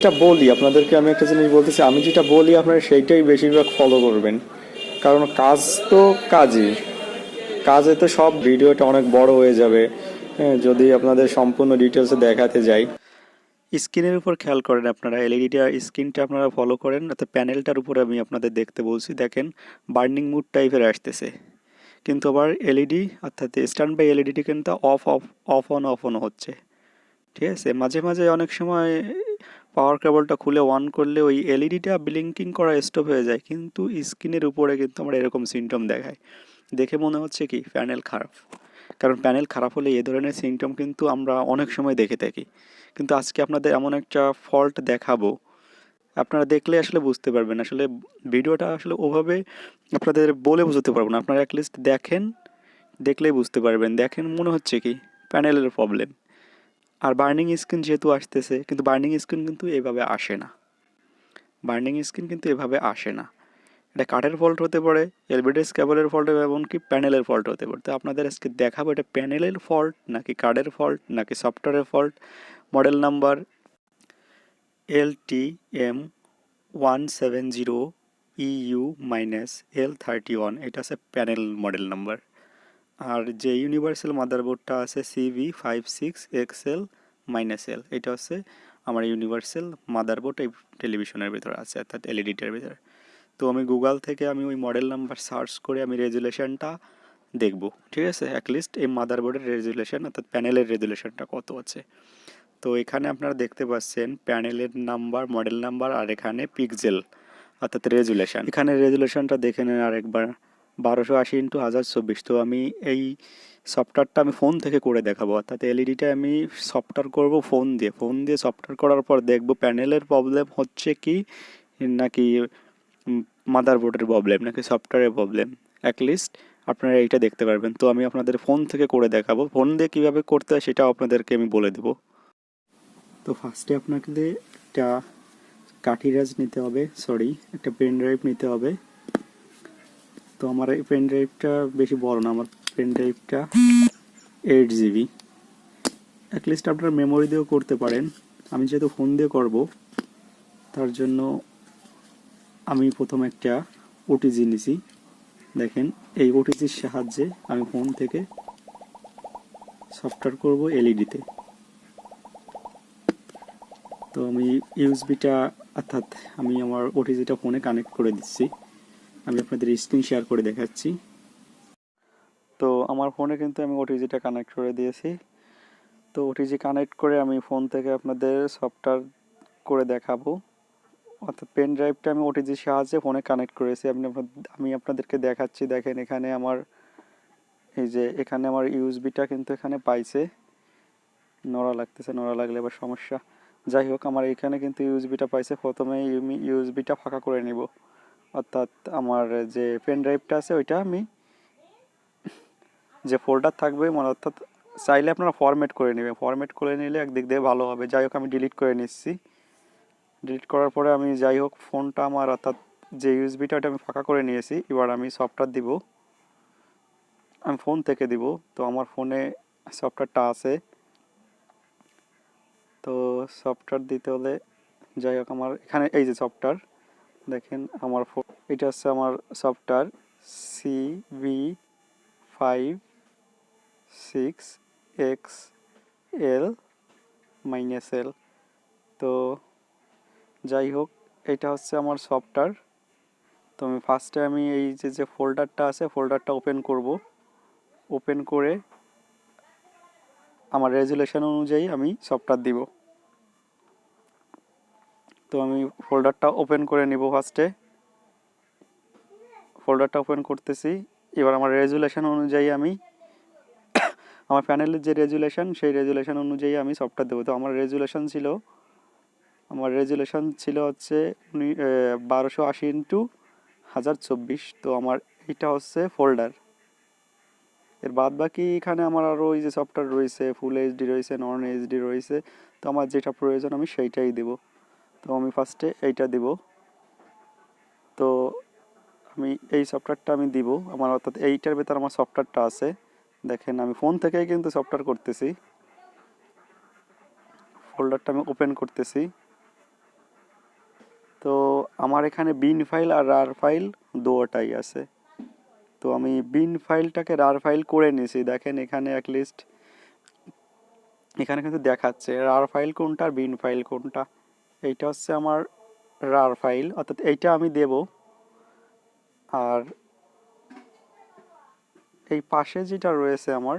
যেটা বলি আপনাদেরকে আমি একটা জিনিস বলতেছি আমি যেটা বলি আপনারা সেইটাই বেশিরভাগ ফলো করবেন। কারণ কাজ তো কাজই। কাজে তো সব ভিডিওটা অনেক বড় হয়ে যাবে হ্যাঁ, যদি আপনাদের সম্পূর্ণ ডিটেলসে দেখাতে যাই। স্ক্রিনের উপর খেয়াল করেন আপনারা এলইডিটা স্ক্রিনটা আপনারা ফলো করেন অর্থাৎ প্যানেলটার উপর আমি আপনাদের দেখতে বলছি দেখেন বার্নিং মুড টাইপের আসতেছে। কিন্তু আবার এলইডি অর্থাৎ স্ট্যান্ড বাই এলইডিটি কিন্তু off off off on off on হচ্ছে। ঠিক আছে? মাঝে মাঝে অনেক সময় পাওয়ার কেবলটা খুলে অন করলে ওই এলইডিটা ব্লিঙ্কিং করা স্টপ হয়ে যায়। কিন্তু স্ক্রিনের উপরে কিন্তু আমরা এরকম সিমটম দেখায় দেখে মনে হচ্ছে কি প্যানেল খারাপ। কারণ প্যানেল খারাপ হলে এ ধরনের সিমটম কিন্তু আমরা অনেক সময় দেখে থাকি। কিন্তু আজকে আপনাদের এমন একটা ফল্ট দেখাবো। আপনারা দেখলে আসলে বুঝতে পারবেন। আসলে ভিডিওটা আসলে ওভাবে আপনাদের বলে বুঝতে পারব না। আপনারা অ্যাটলিস্ট দেখেন, দেখলেই বুঝতে পারবেন। দেখেন মনে হচ্ছে কি প্যানেলের প্রবলেম আর বার্নিং স্ক্রিন যেহেতু আসতেছে, কিন্তু বার্নিং স্ক্রিন কিন্তু এভাবে আসে না। বার্নিং স্ক্রিন কিন্তু এভাবে আসে না। এটা কাঠের ফল্ট হতে পারে এলবিডিএস কেবলের ফল্ট, এমনকি প্যানেলের ফল্ট হতে পারে। তো আপনাদের আজকে দেখাবো এটা প্যানেলের ফল্ট নাকি কার্ডের ফল্ট নাকি সফটওয়্যারের fault. Model number L T M one seven zero U minus L thirty one, এটা আছে প্যানেল মডেল নাম্বার। আর যে ইউনিভার্সাল মাদারবোর্ডটা আছে CV five six XL minus L এটা হচ্ছে আমার ইউনিভার্সাল মাদারবোর্ড এই টেলিভিশনের ভিতরে আছে, অর্থাৎ এলইডিটার ভিতরে। তো আমি গুগল থেকে আমি ওই মডেল নাম্বার সার্চ করে আমি রেজুলেশনটা দেখব, ঠিক আছে? অ্যাটলিস্ট এই মাদারবোর্ডের রেজুলেশন অর্থাৎ প্যানেলের রেজুলেশনটা কত আছে। তো এখানে আপনারা দেখতে পাচ্ছেন প্যানেলের নাম্বার মডেল নাম্বার আর এখানে পিক্সেল অর্থাৎ রেজুলেশন এখানে রেজুলেশনটা দেখে নেন আরেকবার। বারোশো আশি ইন্টু হাজার চব্বিশ। তো আমি এই সফটওয়্যারটা আমি ফোন থেকে করে দেখাবো। অর্থাৎ এলইডিটা আমি সফটওয়্যার করব ফোন দিয়ে। ফোন দিয়ে সফটওয়্যার করার পর দেখব প্যানেলের প্রবলেম হচ্ছে কি, নাকি মাদারবোর্ডের প্রবলেম নাকি সফটওয়্যারের প্রবলেম অ্যাটলিস্ট আপনারা এইটা দেখতে পারবেন। তো আমি আপনাদের ফোন থেকে করে দেখাবো। ফোন দিয়ে কীভাবে করতে হয় সেটাও আপনাদেরকে আমি বলে দেবো। তো ফার্স্টে আপনাকে একটা কাঠিরাজ নিতে হবে। সরি একটা পেন ড্রাইভ নিতে হবে। তো আমার এই পেন ড্রাইভটা বেশি বড় না, আমার পেন ড্রাইভটা এইট জিবি অ্যাটলিস্ট আপনারা মেমোরি দিয়েও করতে পারেন। আমি যেহেতু ফোন দিয়ে করব, তার জন্য আমি প্রথম একটা ওটিজি নিছি। দেখেন, এই ওটিজির সাহায্যে আমি ফোন থেকে সফটওয়্যার করব এলইডিতে তো। আমি ইউএসবিটা অর্থাৎ আমি আমার ওটিজিটা ফোনে কানেক্ট করে দিচ্ছি। আমি আপনাদের স্ক্রিন শেয়ার করে দেখাচ্ছি। তো আমার ফোনে কিন্তু আমি ওটিজিটা কানেক্ট করে দিয়েছি। তো ওটিজি কানেক্ট করে আমি ফোন থেকে আপনাদের সফটওয়্যার করে দেখাবো। অর্থাৎ পেন ড্রাইভটা আমি ওটিজির সাহায্যে ফোনে কানেক্ট করেছি। আপনি আমি আপনাদেরকে দেখাচ্ছি। দেখেন এখানে আমার, এই যে এখানে আমার ইউএসবিটা কিন্তু এখানে পাইছে। নড়া লাগতেছে, নড়া লাগলে এবার সমস্যা। যাই হোক, আমার এখানে কিন্তু ইউএসবিটা পাইছে। প্রথমে ইউএসবিটা ফাঁকা করে নিব। অর্থাৎ আমার যে পেন ড্রাইভটা আছে, ওইটা আমি যে ফোল্ডার থাকবে মানে অর্থাৎ চাইলে আপনারা ফরম্যাট করে নেবেন। ফরম্যাট করে নিলে একদিক দিয়ে ভালো হবে। যাই হোক, আমি ডিলিট করে নিচ্ছি। ডিলিট করার পরে আমি যাই হোক ফোনটা আমার অর্থাৎ যে ইউএসবিটা ওটা আমি ফাঁকা করে নিয়েছি। এবার আমি সফটওয়্যার দিব। আমি ফোন থেকে দিব। তো আমার ফোনে সফটওয়্যারটা আছে। তো সফটওয়্যার দিতে হলে যাই হোক, আমার এখানে এই যে সফটওয়্যার দেখেন আমার এটা হচ্ছে আমার software C V five six X L minus L তো যাই হোক, এটা হচ্ছে আমার সফটওয়্যার তো আমি ফার্স্টে আমি এই যে যে ফোল্ডারটা আছে ফোল্ডারটা ওপেন করব। ওপেন করে আমার রেজুলেশন অনুযায়ী আমি সফটওয়্যার দিব। তো আমি ফোল্ডারটা ওপেন করে নিব ফার্স্টে ফোল্ডারটা ওপেন করতেছি। এবার আমার রেজুলেশন অনুযায়ী আমি আমার প্যানেলের যে রেজুলেশন সেই রেজুলেশন অনুযায়ী আমি সফটওয়্যার দেবো। তো আমার রেজুলেশন ছিল, আমার রেজুলেশন ছিল হচ্ছে উনি বারোশো আশি ইন্টু হাজার চব্বিশ। তো আমার এইটা হচ্ছে ফোল্ডার এর বাদ বাকি এখানে আমার আরও ওই যে সফটওয়্যার রয়েছে ফুল এইচডি রয়েছে নন এইচডি রয়েছে। তো আমার যেটা প্রয়োজন আমি সেইটাই দেব। তো আমি ফার্স্টে এইটা দেব। তো আমি এই সফটওয়্যারটা আমি দিব। আমার অর্থাৎ এইটার ভেতর আমার সফটওয়্যারটা আছে। দেখেন, আমি ফোন থেকেই কিন্তু সফটওয়্যার করতেছি। ফোল্ডারটা আমি ওপেন করতেছি। তো আমার এখানে বিন ফাইল আর রার ফাইল দুটাই আছে। তো আমি বিন ফাইলটাকে রার ফাইল করে নিয়েছি। দেখেন, এখানে লিস্ট এখানে কিন্তু দেখাচ্ছে। রার ফাইল কোনটা আর বিন ফাইল কোনটা? এইটা হচ্ছে আমার রার ফাইল অর্থাৎ এইটা আমি দেব। আর এই পাশে যেটা রয়েছে আমার,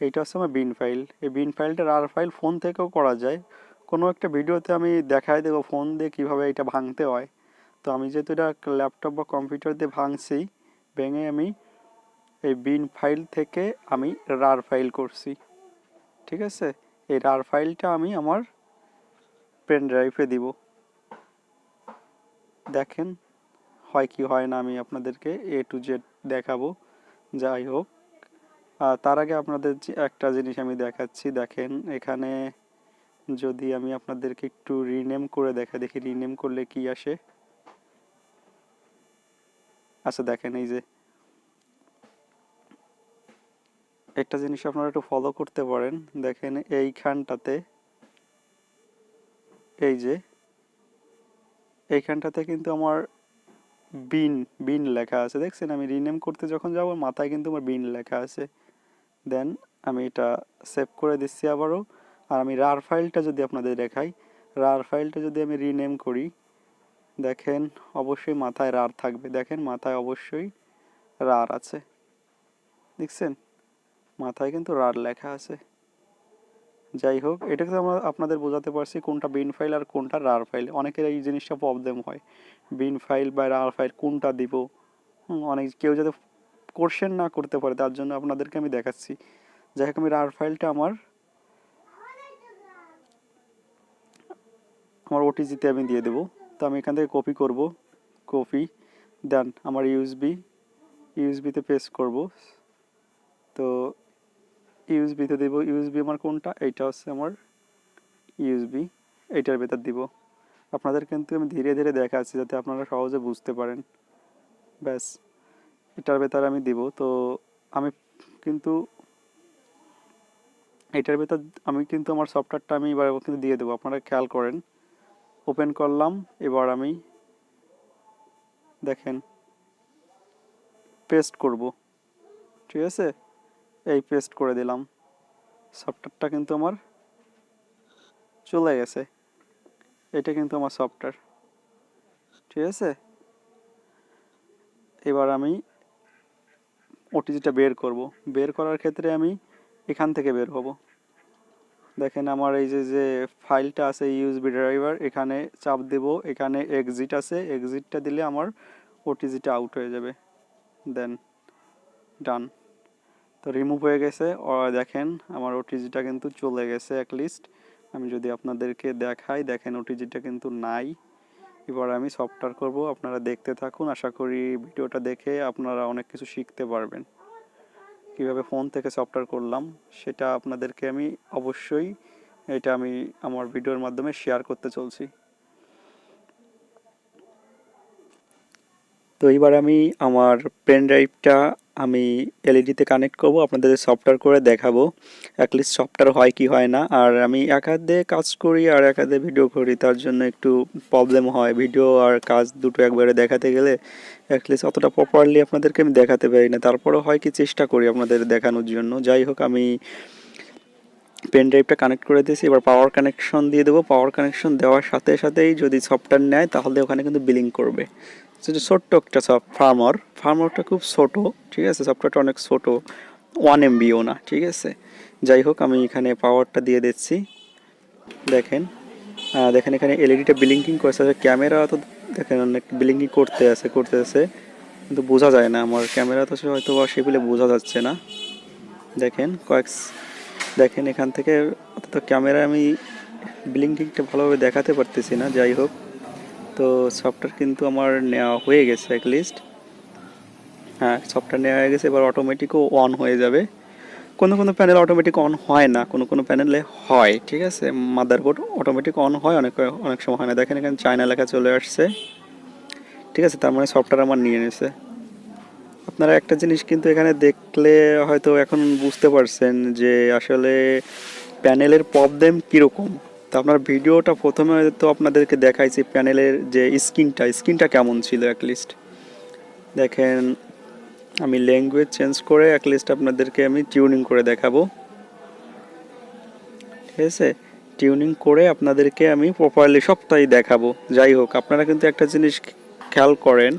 এইটা হচ্ছে আমার বিন ফাইল এই বিন ফাইলটা রার ফাইল ফোন থেকেও করা যায়। কোনো একটা ভিডিওতে আমি দেখাই দেবো ফোন দিয়ে কীভাবে এটা ভাঙতে হয়। তো আমি যেহেতু এটা ল্যাপটপ বা কম্পিউটার দিয়ে ভাঙছি, ভেঙে আমি এই বিন ফাইল থেকে আমি রার ফাইল করছি। ঠিক আছে? এই রার ফাইলটা আমি আমার পেন ড্রাইভে দিব। দেখেন হয় কি হয় না আমি আপনাদেরকে এ টু জেড দেখাবো। যাই হোক, আর তার আগে আপনাদের একটা জিনিস আমি দেখাচ্ছি, দেখেন এখানে যদি আমি আপনাদেরকে একটু রিনেম করে দেখা দেখি রিনেম করলে কি আসে। আচ্ছা দেখেন এই যে। একটা জিনিস আপনারা একটু ফলো করতে পারেন। দেখেন এইখানটাতে এই যে, এইখানটাতে কিন্তু আমার বিন বিন লেখা আছে। দেখছেন? আমি রিনেম করতে যখন যাব, মাথায় কিন্তু আমার বিন লেখা আছে। দেন আমি এটা সেভ করে দিচ্ছি আবারও। আর আমি রার ফাইলটা যদি আপনাদের দেখাই রার ফাইলটা যদি আমি রিনেম করি, দেখেন অবশ্যই মাথায় রার থাকবে। দেখেন, মাথায় অবশ্যই রার আছে। দেখছেন? মাথায় কিন্তু রার লেখা আছে। যাই হোক এটাকে আমরা আপনাদের বোঝাতে পারছি কোনটা বিন ফাইল আর কোনটা রার ফাইল অনেকের এই জিনিসটা প্রবলেম হয়। বিন ফাইল বা রার ফাইল কোনটা দিব? অনেক কেউ যাতে কোশ্চেন না করতে পারে, তার জন্য আপনাদেরকে আমি দেখাচ্ছি। যাই হোক, আমি রার ফাইলটা আমার আমার ওটিজিতে আমি দিয়ে দেবো। তো আমি এখান থেকে কপি করব। কপি দেন আমার ইউএসবি ইউএসবিতে পেস্ট করব। তো ইউএসবিতে দেবো। ইউএসবি আমার কোনটা? এইটা হচ্ছে আমার ইউএসবি এইটার ভেতর দিব। আপনাদের কিন্তু আমি ধীরে ধীরে দেখাচ্ছি যাতে আপনারা সহজে বুঝতে পারেন। ব্যাস, এটার ভেতর আমি দিব। তো আমি কিন্তু এটার ভেতর আমি কিন্তু আমার সফটওয়্যারটা আমি এবার কিন্তু দিয়ে দেবো। আপনারা খেয়াল করেন। ওপেন করলাম। এবার আমি দেখেন পেস্ট করব। ঠিক আছে? এই পেস্ট করে দিলাম। সফটওয়্যারটা কিন্তু আমার চলে গেছে। এটা কিন্তু আমার সফটওয়্যার ঠিক আছে? এবার আমি ওটিজিটা বের করব। বের করার ক্ষেত্রে আমি এখান থেকে বের হব। দেখেন আমার এই যে যে ফাইলটা আছে ইউএসবি ড্রাইভার এখানে চাপ দেব। এখানে এক্সিট আছে। এক্সিটটা দিলে আমার ওটিজিটা আউট হয়ে যাবে। দেন ডান তো রিমুভ হয়ে গেছে। দেখেন আমার ওটিজিটা কিন্তু চলে গেছে এক লিস্ট আমি যদি আপনাদেরকে দেখাই, দেখেন ওটিজিটা কিন্তু নাই। এবার আমি সফটওয়্যার করব, আপনারা দেখতে থাকুন। আশা করি ভিডিওটা দেখে আপনারা অনেক কিছু শিখতে পারবেন। কীভাবে ফোন থেকে সফটওয়্যার করলাম, সেটা আপনাদেরকে আমি অবশ্যই এটা আমি আমার ভিডিওর মাধ্যমে শেয়ার করতে চলছি। তো এইবার আমি আমার পেন ড্রাইভটা আমি এলইডিতে কানেক্ট করব, আপনাদের সফটওয়্যার করে দেখাবো। অ্যাটলিস্ট সফটওয়্যার হয় কি হয় না। আর আমি এক কাজ করি আর এক ভিডিও করি, তার জন্য একটু প্রবলেম হয়। ভিডিও আর কাজ দুটো একবারে দেখাতে গেলে অ্যাটলিস্ট অতটা প্রপারলি আপনাদেরকে আমি দেখাতে পারি না। তারপরেও হয় কি চেষ্টা করি আপনাদের দেখানোর জন্য। যাই হোক, আমি পেন ড্রাইভটা কানেক্ট করে দিয়েছি। এবার পাওয়ার কানেকশন দিয়ে দেবো। পাওয়ার কানেকশন দেওয়ার সাথে সাথেই যদি সফটওয়্যার নেয়, তাহলে ওখানে কিন্তু বিলিং করবে। সেটা ছোট্ট একটা সব ফার্মার ফার্মারটা খুব ছোট, ঠিক আছে? সফটওয়্যারটা অনেক ছোট ওয়ান এমবিও না, ঠিক আছে? যাই হোক, আমি এখানে পাওয়ারটা দিয়ে দিচ্ছি। দেখেন দেখেন এখানে এলইডিটা ব্লিঙ্কিং করেছে ক্যামেরা তো দেখেন অনেক ব্লিঙ্কিং করতে আছে করতে আছে, কিন্তু বোঝা যায় না আমার ক্যামেরা তো হয়তো বা সেগুলো বোঝা যাচ্ছে না। দেখেন, কয়েক দেখেন এখান থেকে অন্তত ক্যামেরা আমি ব্লিঙ্কিংটা ভালোভাবে দেখাতে পারতেছি না, যাই হোক। তো সফটওয়্যার কিন্তু আমার নেওয়া হয়ে গেছে লিস্ট হ্যাঁ সফটওয়্যার নেওয়া হয়ে গেছে, এবার অটোমেটিকও অন হয়ে যাবে। কোনো কোনো প্যানেল অটোমেটিক অন হয় না, কোনো কোনো প্যানেলে হয়, ঠিক আছে? মাদারবোর্ড অটোমেটিক অন হয়, অনেক অনেক সময় হয় না। দেখেন এখানে চায়না লেখা চলে আসছে। ঠিক আছে, তার মানে সফটওয়্যার আমার নিয়ে নিছে। আপনারা একটা জিনিস কিন্তু এখানে দেখলে হয়তো এখন বুঝতে পারছেন যে আসলে প্যানেলের প্রবলেম কীরকম। তো আপনার ভিডিওটা প্রথমে তো আপনাদেরকে দেখাইছি প্যানেলের যে স্ক্রিনটা স্ক্রিনটা কেমন ছিল অ্যাটলিস্ট দেখেন, আমি ল্যাঙ্গুয়েজ চেঞ্জ করে অ্যাটলিস্ট আপনাদেরকে আমি টিউনিং করে দেখাবো। ঠিক আছে? টিউনিং করে আপনাদেরকে আমি প্রপারলি সবটাই দেখাবো। যাই হোক, আপনারা কিন্তু একটা জিনিস খেয়াল করেন,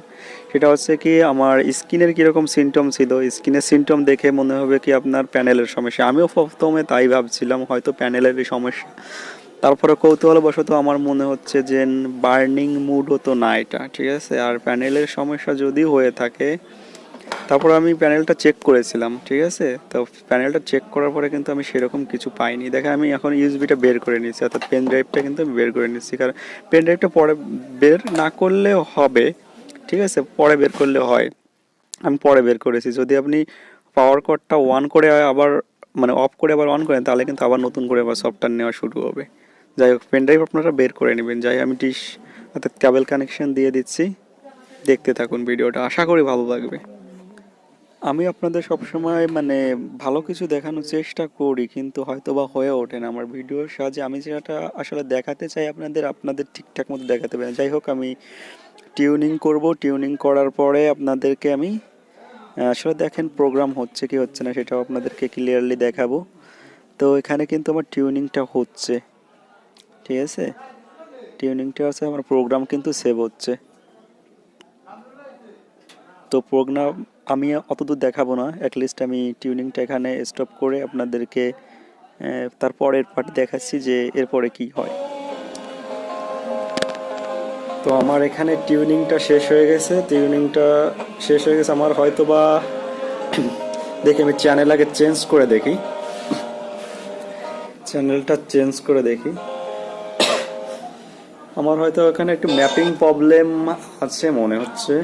সেটা হচ্ছে কি আমার স্কিনের কীরকম সিমটম ছিল, স্কিনের সিমটম দেখে মনে হবে কি আপনার প্যানেলের সমস্যা। আমিও প্রথমে তাই ভাবছিলাম, হয়তো প্যানেলেরই সমস্যা। তারপরে কৌতূহলবশত আমার মনে হচ্ছে যে বার্নিং মুডও তো না এটা, ঠিক আছে? আর প্যানেলের সমস্যা যদি হয়ে থাকে, তারপর আমি প্যানেলটা চেক করেছিলাম, ঠিক আছে? তো প্যানেলটা চেক করার পরে কিন্তু আমি সেরকম কিছু পাইনি। দেখেন, আমি এখন ইউএসবিটা বের করে নিচ্ছি অর্থাৎ পেন ড্রাইভটা কিন্তু আমি বের করে নিচ্ছি কারণ পেন ড্রাইভটা পরে বের না করলেও হবে, ঠিক আছে? পরে বের করলে হয়। আমি পরে বের করেছি। যদি আপনি পাওয়ার কর্ডটা অন করে আবার মানে অফ করে আবার অন করেন, তাহলে কিন্তু আবার নতুন করে আবার সফটওয়্যার নেওয়া শুরু হবে। যাই হোক পেন ড্রাইভ আপনারা বের করে নেবেন। যাই, আমি ডিশ অর্থাৎ কেবল কানেকশন দিয়ে দিচ্ছি। দেখতে থাকুন ভিডিওটা, আশা করি ভালো লাগবে। আমি আপনাদের সবসময় মানে ভালো কিছু দেখানোর চেষ্টা করি, কিন্তু হয়তো বা হয়ে ওঠে না। আমার ভিডিওর সাহায্যে আমি যেটা আসলে দেখাতে চাই আপনাদের আপনাদের ঠিকঠাক মতো দেখাতে পারি। যাই হোক, আমি টিউনিং করব। টিউনিং করার পরে আপনাদেরকে আমি আসলে দেখেন প্রোগ্রাম হচ্ছে কি হচ্ছে না, সেটাও আপনাদেরকে ক্লিয়ারলি দেখাবো। তো এখানে কিন্তু আমার টিউনিংটা হচ্ছে। ঠিক আছে? টিউনিংটা আছে আমার প্রোগ্রাম কিন্তু সেভ হচ্ছে। তো প্রোগ্রাম আমি অতদূর দেখাবো না অ্যাটলিস্ট আমি টিউনিংটা এখানে স্টপ করে আপনাদেরকে তারপরের পার্ট দেখাচ্ছি যে এরপরে কি হয়। তো আমার এখানে টিউনিংটা শেষ হয়ে গেছে। টিউনিংটা শেষ হয়ে গেছে আমার হয়তো বা দেখি আমি চ্যানেল আগে চেঞ্জ করে দেখি। চ্যানেলটা চেঞ্জ করে দেখি। আমার হয়তো এখানে একটু ম্যাপিং প্রবলেম আছে মনে হচ্ছে।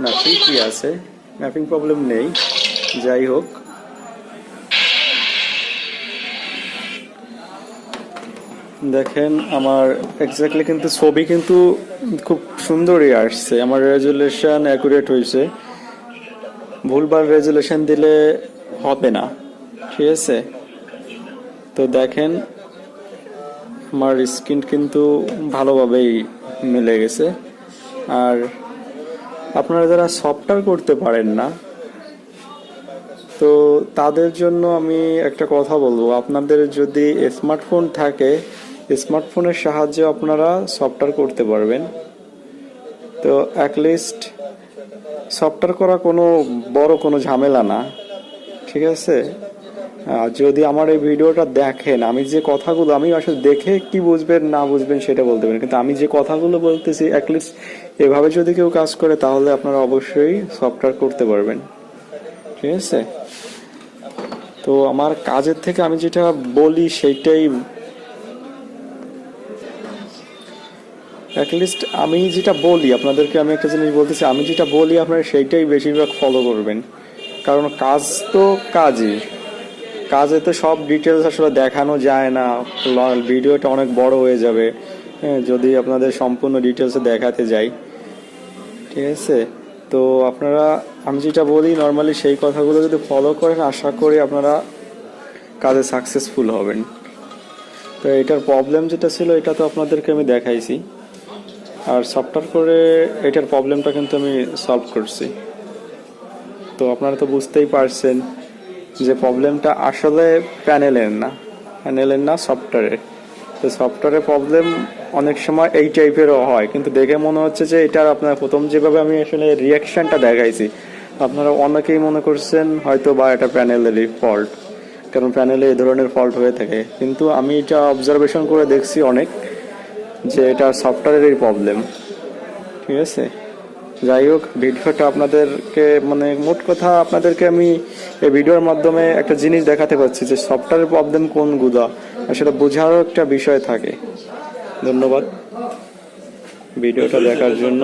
না, ঠিকই আছে। ম্যাপিং প্রবলেম নেই। যাই হোক। দেখেন, আমার এক্স্যাক্টলি কিন্তু ছবি কিন্তু খুব সুন্দরই আসছে। আমার রেজুলেশন অ্যাকুরেট হয়েছে। ভুলবার রেজুলেশন দিলে হবে না। ঠিক আছে? তো দেখেন আমার স্কিন কিন্তু ভালোভাবেই মিলে গেছে। আর আপনারা যারা সফটওয়্যার করতে পারেন না, তো তাদের জন্য আমি একটা কথা বলব। আপনাদের যদি স্মার্টফোন থাকে, স্মার্টফোনের সাহায্যে আপনারা সফটওয়্যার করতে পারবেন। তো অ্যাটলিস্ট সফটওয়্যার করা কোনো বড় কোনো ঝামেলা না, ঠিক আছে? যদি আমার এই ভিডিওটা দেখেন, আমি যে কথাগুলো, আমি আসলে দেখে কি বুঝবেন, না বুঝবেন সেটা বলতে পারেন কিন্তু আমি যে কথাগুলো বলতেছি অ্যাটলিস্ট এভাবে যদি কেউ কাজ করে, তাহলে আপনারা অবশ্যই সফটওয়্যার করতে পারবেন। ঠিক আছে? তো আমার কাজের থেকে আমি যেটা বলি, সেইটাই অ্যাটলিস্ট আমি যেটা বলি, আপনাদেরকে আমি একটা জিনিস বলতেছি, আমি যেটা বলি আপনারা সেইটাই বেশিরভাগ ফলো করবেন। কারণ কাজ তো কাজই। কাজে তো সব ডিটেলস আসলে দেখানো যায় না। ভিডিওটা অনেক বড় হয়ে যাবে। হ্যাঁ, যদি আপনাদের সম্পূর্ণ ডিটেলসে দেখাতে যাই। ঠিক আছে? তো আপনারা আমি যেটা বলি নর্মালি সেই কথাগুলো যদি ফলো করেন আশা করি আপনারা কাজে সাকসেসফুল হবেন। তো এটার প্রবলেম যেটা ছিল এটা তো আপনাদেরকে আমি দেখাইছি। আর সফটওয়্যার করে এটার প্রবলেমটা কিন্তু আমি সলভ করছি। তো আপনারা তো বুঝতেই পারছেন। যে প্রবলেমটা আসলে প্যানেলের না। প্যানেলের না সফটওয়্যারের তো সফটওয়্যারের প্রবলেম অনেক সময় এই টাইপেরও হয়। কিন্তু দেখে মনে হচ্ছে যে এটার আপনার প্রথম যেভাবে আমি আসলে রিয়াকশনটা দেখাইছি, আপনারা অনেকেই মনে করছেন হয়তো বা এটা প্যানেলেরই ফল্ট কারণ প্যানেলে এই ধরনের ফল্ট হয়ে থাকে। কিন্তু আমি এটা অবজারভেশন করে দেখছি অনেক যে এটা সফটওয়্যারেরই প্রবলেম ঠিক আছে? যাই হোক, ভিডিওটা আপনাদেরকে মানে মোট কথা আপনাদেরকে আমি এই ভিডিওর মাধ্যমে একটা জিনিস দেখাতে পারছি যে সফটওয়্যারের প্রবলেম কোন আর সেটা বোঝারও একটা বিষয় থাকে। ধন্যবাদ। ভিডিওটা দেখার জন্য।